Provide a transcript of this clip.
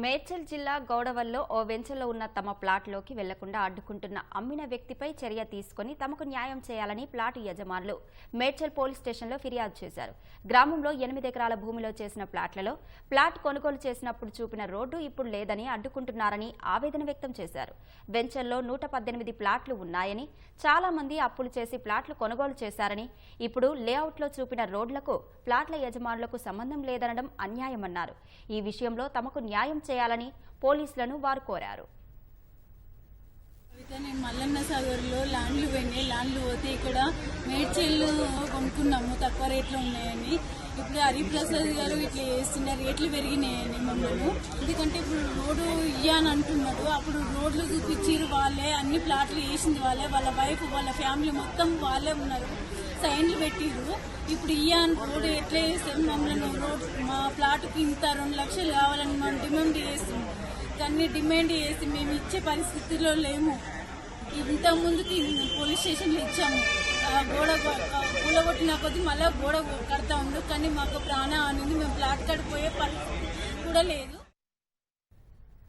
మేడ్చల్ జిల్లా గౌడవల్లో ఓ వెంచల్లో ఉన్న తమ ప్లాట్లోకి వెళ్ళకుండా అడ్డుకుంటున్న అమ్మిన వ్యక్తిపై చర్య తీసుకుని తమకు న్యాయం చేయాలని ప్లాట్ యజమానులు మేడ్చల్ పోలీస్ స్టేషన్లో ఫిర్యాదు చేశారు. గ్రామంలో ఎనిమిది ఎకరాల భూమిలో చేసిన ప్లాట్లలో ప్లాట్ కొనుగోలు చేసినప్పుడు చూపిన రోడ్డు ఇప్పుడు లేదని అడ్డుకుంటున్నారని ఆవేదన వ్యక్తం చేశారు. వెంచల్లో నూట పద్దెనిమిది ప్లాట్లు ఉన్నాయని చాలా మంది అప్పులు చేసి ప్లాట్లు కొనుగోలు చేశారని ఇప్పుడు లేఅవుట్లో చూపిన రోడ్లకు ప్లాట్ల యజమానులకు సంబంధం లేదనడం అన్యాయమన్నారు. ఈ విషయంలో తమకు న్యాయం చేయాలని పోలీసులను వారు కోరారు. అయితే నేను మల్లన్న సాగర్లో ల్యాండ్లు పోయినాయి ల్యాండ్లు పోతే ఇక్కడ మేడ్చెల్లు కొనుక్కున్నాము తక్కువ రేట్లు ఉన్నాయని. ఇప్పుడు హరిప్రసాద్ గారు ఇట్లా చేస్తున్న రేట్లు పెరిగినాయని మమ్మల్ని. ఎందుకంటే ఇప్పుడు రోడ్డు ఇయ్యాని అంటున్నాడు. అప్పుడు రోడ్లు చూపించారు వాళ్ళే అన్ని ప్లాట్లు వేసింది వాళ్ళే. వాళ్ళ వైఫ్ వాళ్ళ ఫ్యామిలీ మొత్తం వాళ్ళే ఉన్నారు. సైన్లు పెట్టిరు ఇప్పుడు ఇయ్యాన్ రోడ్డు ఎట్లా చేస్తాం మమ్మల్ని? రోడ్ మా ప్లాట్కి ఇంత రెండు లక్షలు కావాలని మనం కానీ డిమాండ్ చేసి మేము ఇచ్చే పరిస్థితిలో లేము. ఇంత ముందుకి పోలీస్ స్టేషన్లో ఇచ్చాము. ఆ గోడ కూలగొట్టిన కొద్దీ మళ్ళీ గోడ కడతా ఉండు కానీ మాకు ప్రాణ అనేది మేము ప్లాట్ కడిపోయే పరిస్థితి కూడా లేదు.